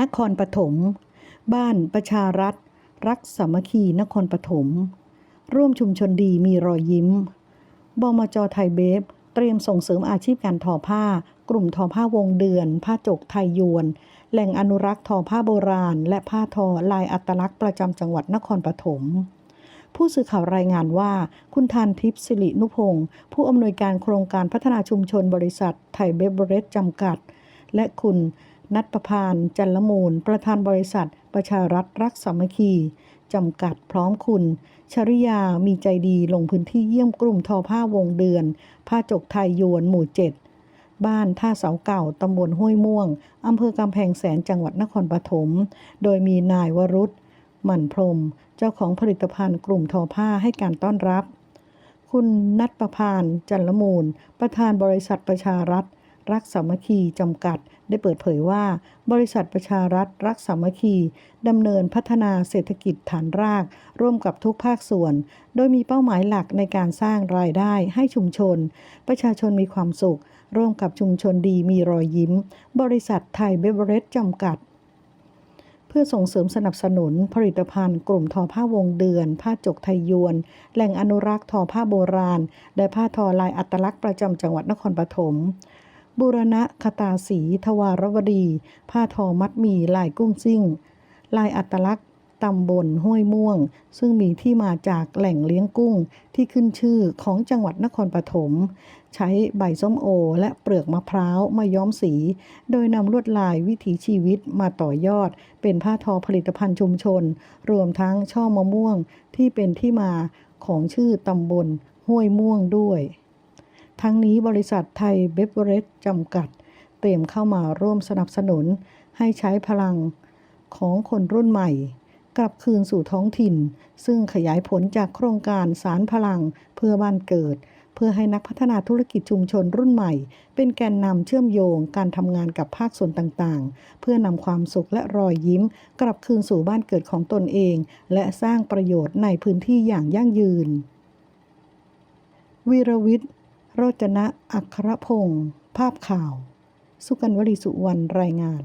นครปฐม บ้านประชารัฐ รักสามัคคีนครปฐม ร่วมชุมชนดีมีรอยยิ้ม บมจไทยเบฟ เตรียมส่งเสริมอาชีพการทอผ้า กลุ่มทอผ้าวงเดือน ผ้าจกไทยยวน แหล่งอนุรักษ์ทอผ้าโบราณ และผ้าทอลายอัตลักษณ์ประจำจังหวัดนครปฐมผู้สื่อข่าวรายงานว่า คุณทานทิพย์สิรินุพงศ์ผู้อำนวยการโครงการพัฒนาชุมชนบริษัท ไทยเบเบเรจจำกัด และคุณ นัทประพานจันละมูล ประธานบริษัท ประชารัฐรักสามัคคี จำกัดพร้อมคุณ ชริยามีใจดีลงพื้นที่เยี่ยมกลุ่มทอผ้าวงเดือน ผ้าจกไทยยวนหมู่เจ็ดบ้านท่าเสาเก่า ตำบลห้วยม่วง อำเภอกำแพงแสนจังหวัดนครปฐม โดยมีนายวรุษหมั่นพรม เจ้าของผลิตภัณฑ์กลุ่มทอผ้าให้การต้อนรับ คุณนัทประพาน จันละมูล ประธานบริษัทประชารัฐ รักสามัคคีจำกัด ได้เปิดเผยว่า บริษัทประชารัฐรักสามัคคีดำเนินพัฒนาเศรษฐกิจฐานราก ร่วมกับทุกภาคส่วน โดยมีเป้าหมายหลักในการสร้างรายได้ให้ชุมชน ประชาชนมีความสุข ร่วมกับชุมชนดีมีรอยยิ้ม บริษัทไทยเบเวอเรจจำกัดเพื่อส่งเสริมสนับสนุนผลิตภัณฑ์กลุ่มทอผ้าวงเดือน ผ้าจกไทยยวน แหล่งอนุรักษ์ทอผ้าโบราณ และผ้าทอลายอัตลักษณ์ประจำจังหวัดนครปฐม บูรณะคตาสี ทวารวดี ผ้าทอมัดหมีลายกุ้งซิ่ง ลายอัตลักษณ์ตำบลห้วยม่วง ซึ่งมีที่มาจากแหล่งเลี้ยงกุ้งที่ขึ้นชื่อของจังหวัดนครปฐม ใช้ใบส้มโอและเปลือกมะพร้าวมาย้อมสี โดยนำลวดลายวิถีชีวิตมาต่อยอด เป็นผ้าทอผลิตภัณฑ์ชุมชน รวมทั้งช่อมะม่วงที่เป็นที่มาของชื่อตำบลห้วยม่วงด้วย ทั้งนี้บริษัทไทยเบเวอเรจจำกัด เตรียมเข้ามาร่วมสนับสนุน ให้ใช้พลังของคนรุ่นใหม่ กลับคืนสู่ท้องถิ่น ซึ่งขยายผลจากโครงการสารพลังเพื่อบ้านเกิด เพื่อให้นักพัฒนาธุรกิจชุมชนรุ่นใหม่ เป็นแกนนำเชื่อมโยงการทำงานกับภาคส่วนต่างๆ เพื่อนำความสุขและรอยยิ้ม กลับคืนสู่บ้านเกิดของตนเอง และสร้างประโยชน์ในพื้นที่อย่างยั่งยืนวีรวิทย์ โรจนะอัครพงศ์ภาพข่าว สุกันวลีสุวรรณรายงาน